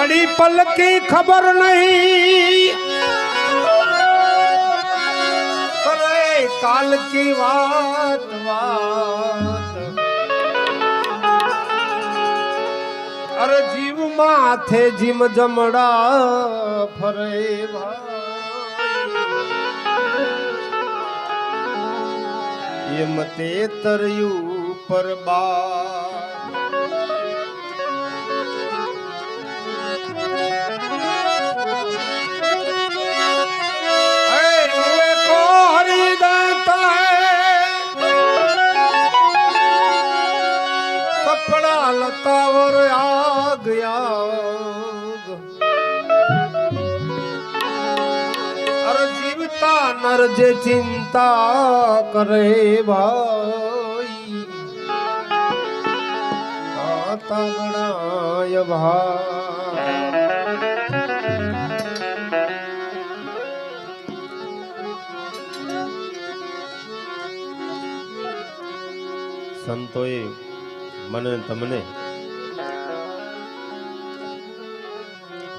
ઘડી પલકી ખબર નહીં. કાલ કી વાત અરે જીવ માથે જીમ જમડા ફરે એમ તે તરયું પર બા જે ચિંતા કરે ભાઈ. માતા ગણાય સંતોએ મને તમને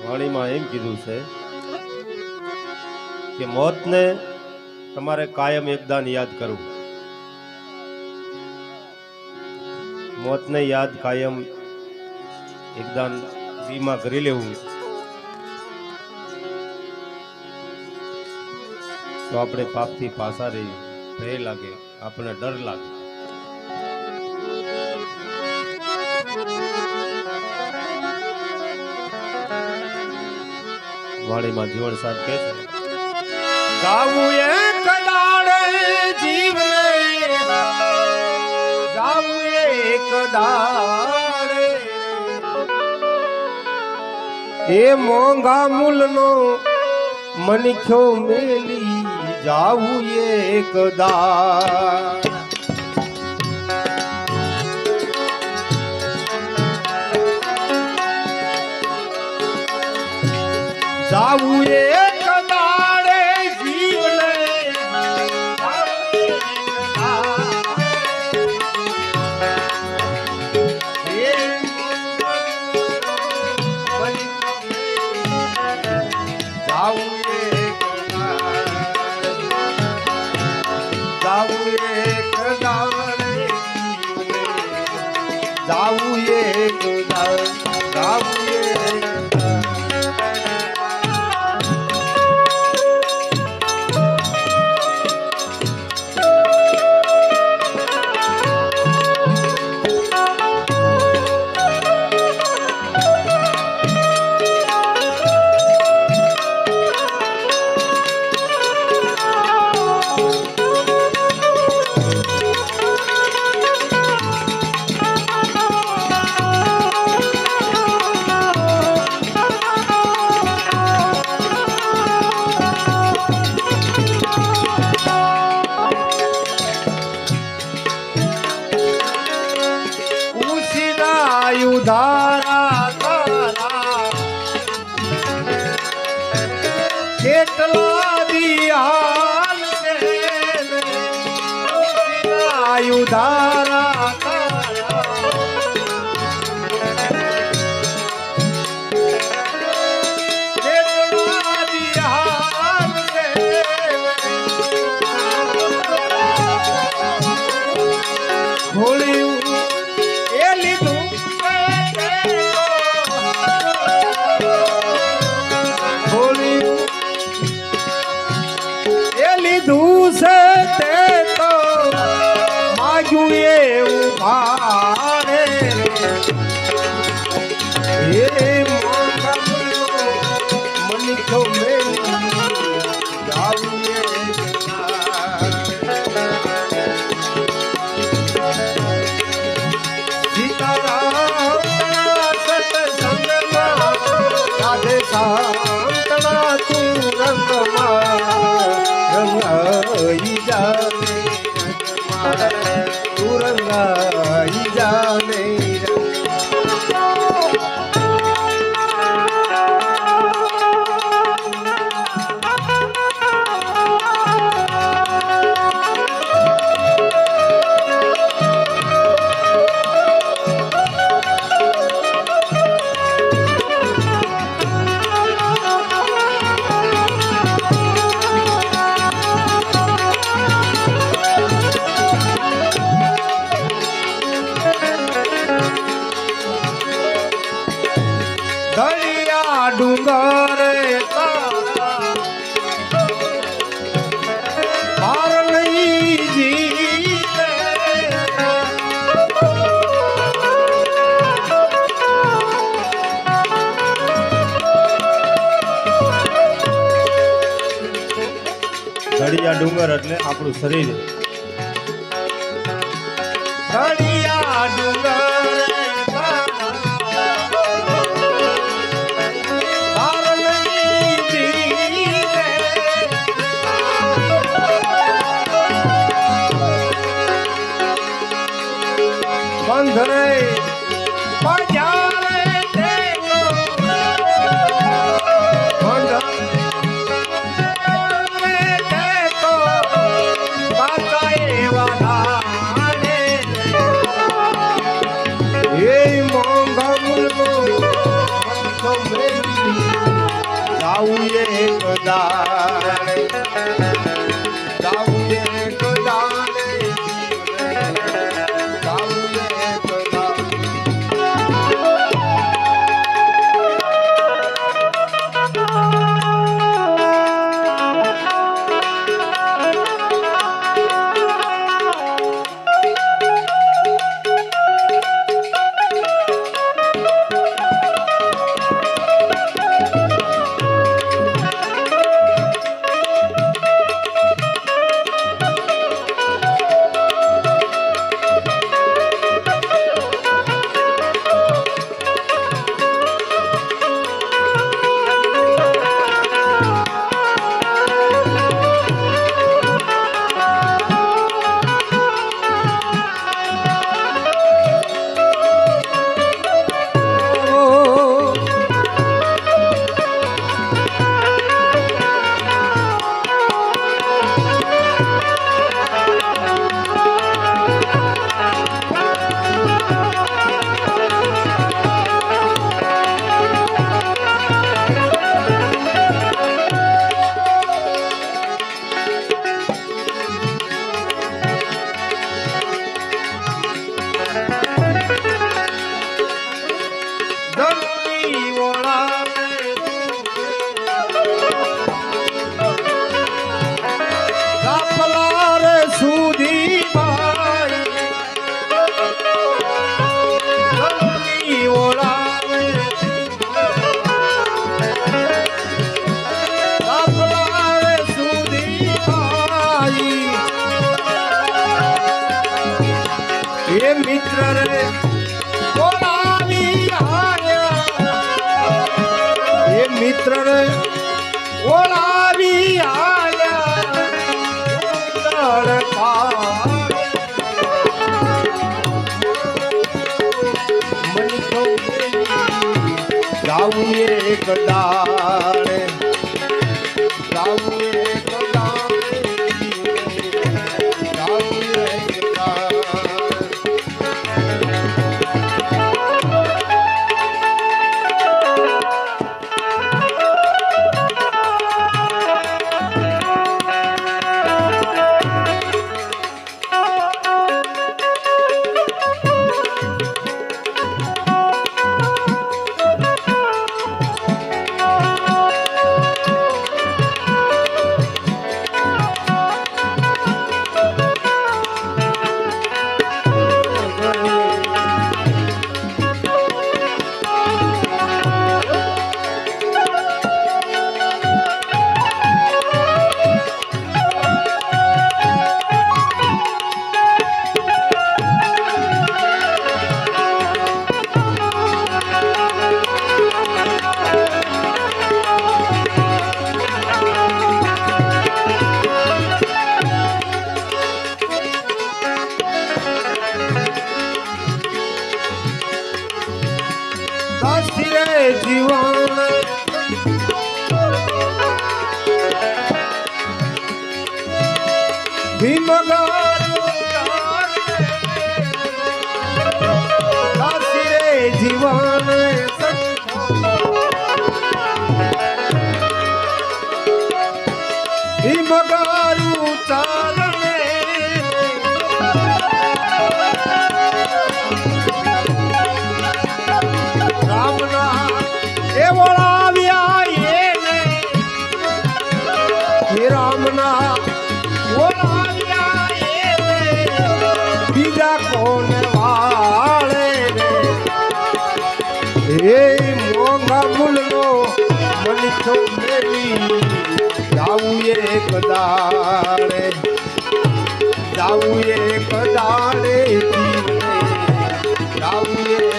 વાણીમાં એમ કીધું છે કે મોતને તમારે કાયમ એકદાન યાદ કરવું. મોતને યાદ કાયમ એકદાન વીમા કરી લેવું. તો આપણે પાપથી પાછા રહી ભય લાગે, આપણને ડર લાગે. વાણીમાં જીવન સાથ કહે છે ગાવું એક એ મોંઘા મૂલનો મનખ્યો મેલી જાવું એક દાડ. જાવું એક ઉસીના ઉધારા તારા. કેટલા દિયાલ ઉસીના Bây! કરે ડુંગર એટલે આપણું શરીર. હે મિત્ર રે હે મિત્ર રે ઓળાવી ગાવું એક મન છોકરી જાવું એ કદાડે જાવું એ કદાડે જાવું એ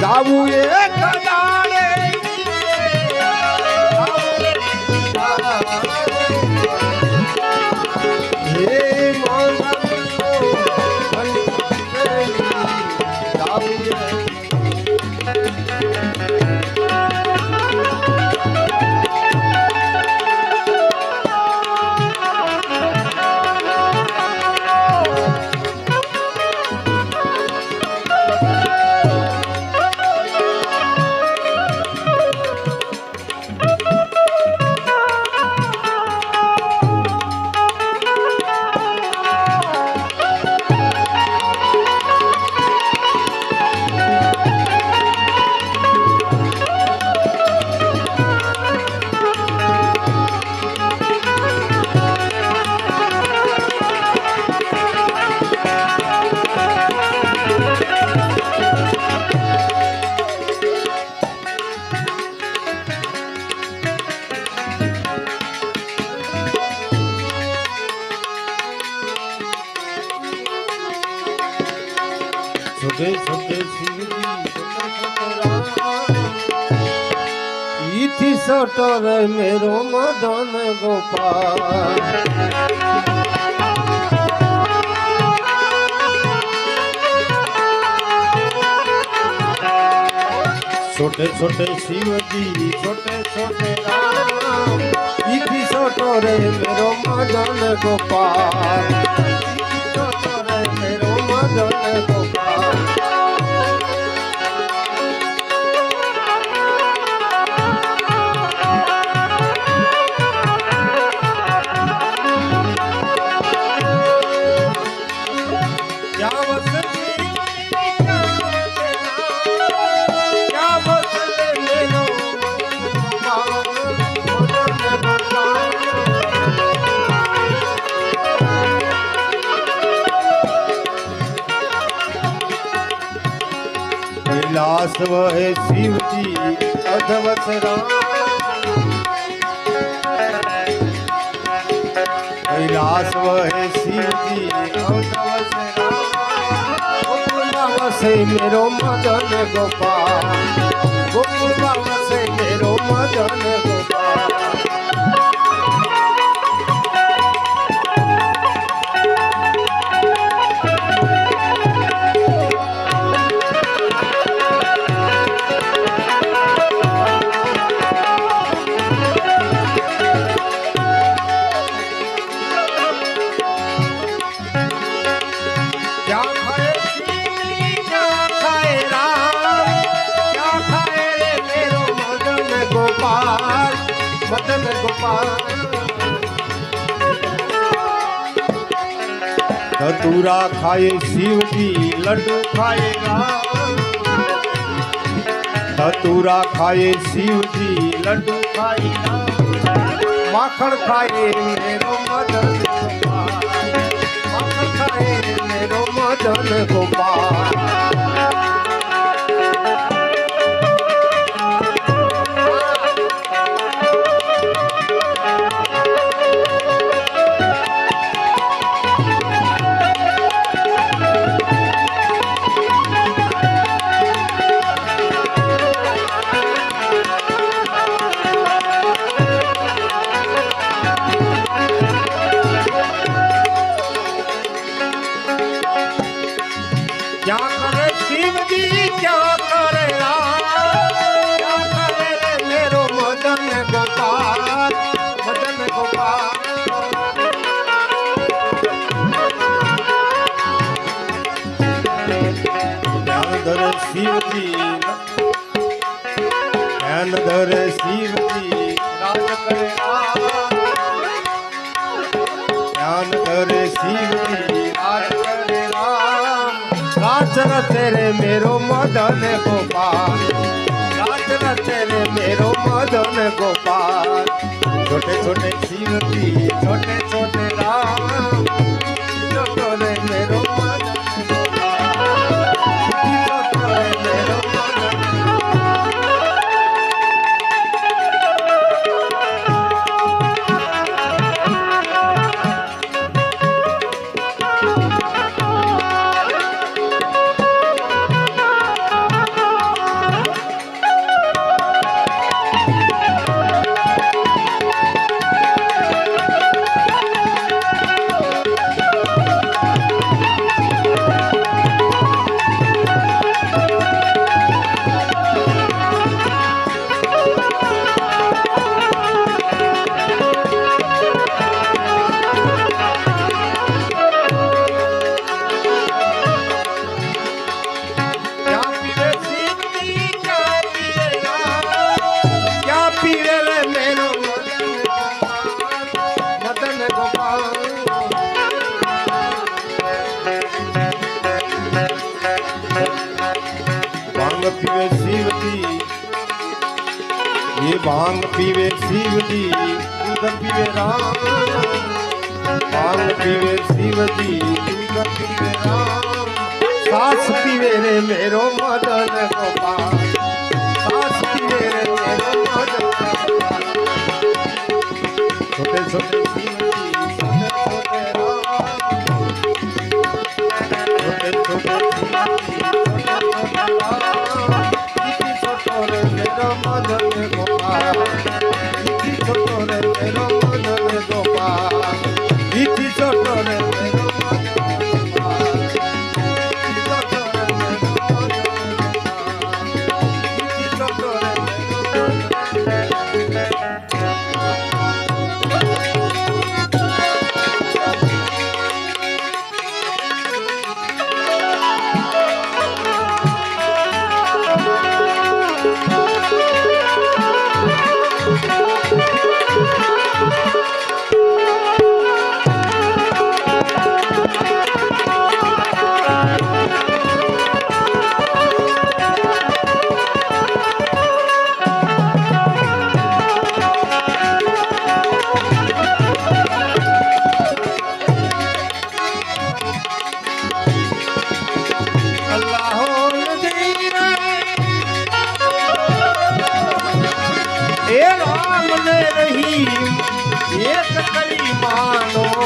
જાવું એ ગોપાલ છોટે છોટે શિવજી છોટે છોટે રામ ઈથી સોટો રે મેરો મદન ગોપાલ ઈથી સોટો રે મેરો મદન ગોપાલ સ્વ હે શિવજી અધવસરા. કૈલાસ હે શિવજી અધવસરા. વસે મેરો મદન ગોપાલ. ગોપાલ વસે મેરો મદન ગોપાલ. ખાય, શિવજી લડ્ડુ ખાય રામ. ધતુરા ખાય, શિવજી લડ્ડુ ખાય માખણ ખાય, મેરો મદન માખણ ખાય, મેરો મદન ગોપાલ. ધ્યાન ધરે શિવજી રાજ કરે ધ્યાન ધરે શિવજી રાજ કરે રાજ રચે રે મેરો મદન ગોપાલ રાજ રચે રે મેરો મદન ગોપાલ છોટે છોટે શિવજી છોટે છોટે રામ એ ભાંગ પીવે શિવજી દૂધ પીવે રામ ભાંગ પીવે શિવજી દૂધ પીવે રામ સાસ પીવે રે મેરો મદન ગોપાલ સાસ પીવે રે મેરો મદન ગોપાલ છોટે છોટે શિવજી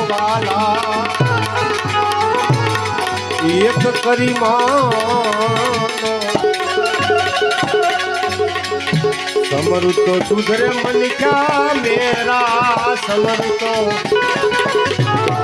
વાલા એક કરી માનો સમૃતો સુધરે મન ક્યા મેરા સમૃતો સુધરે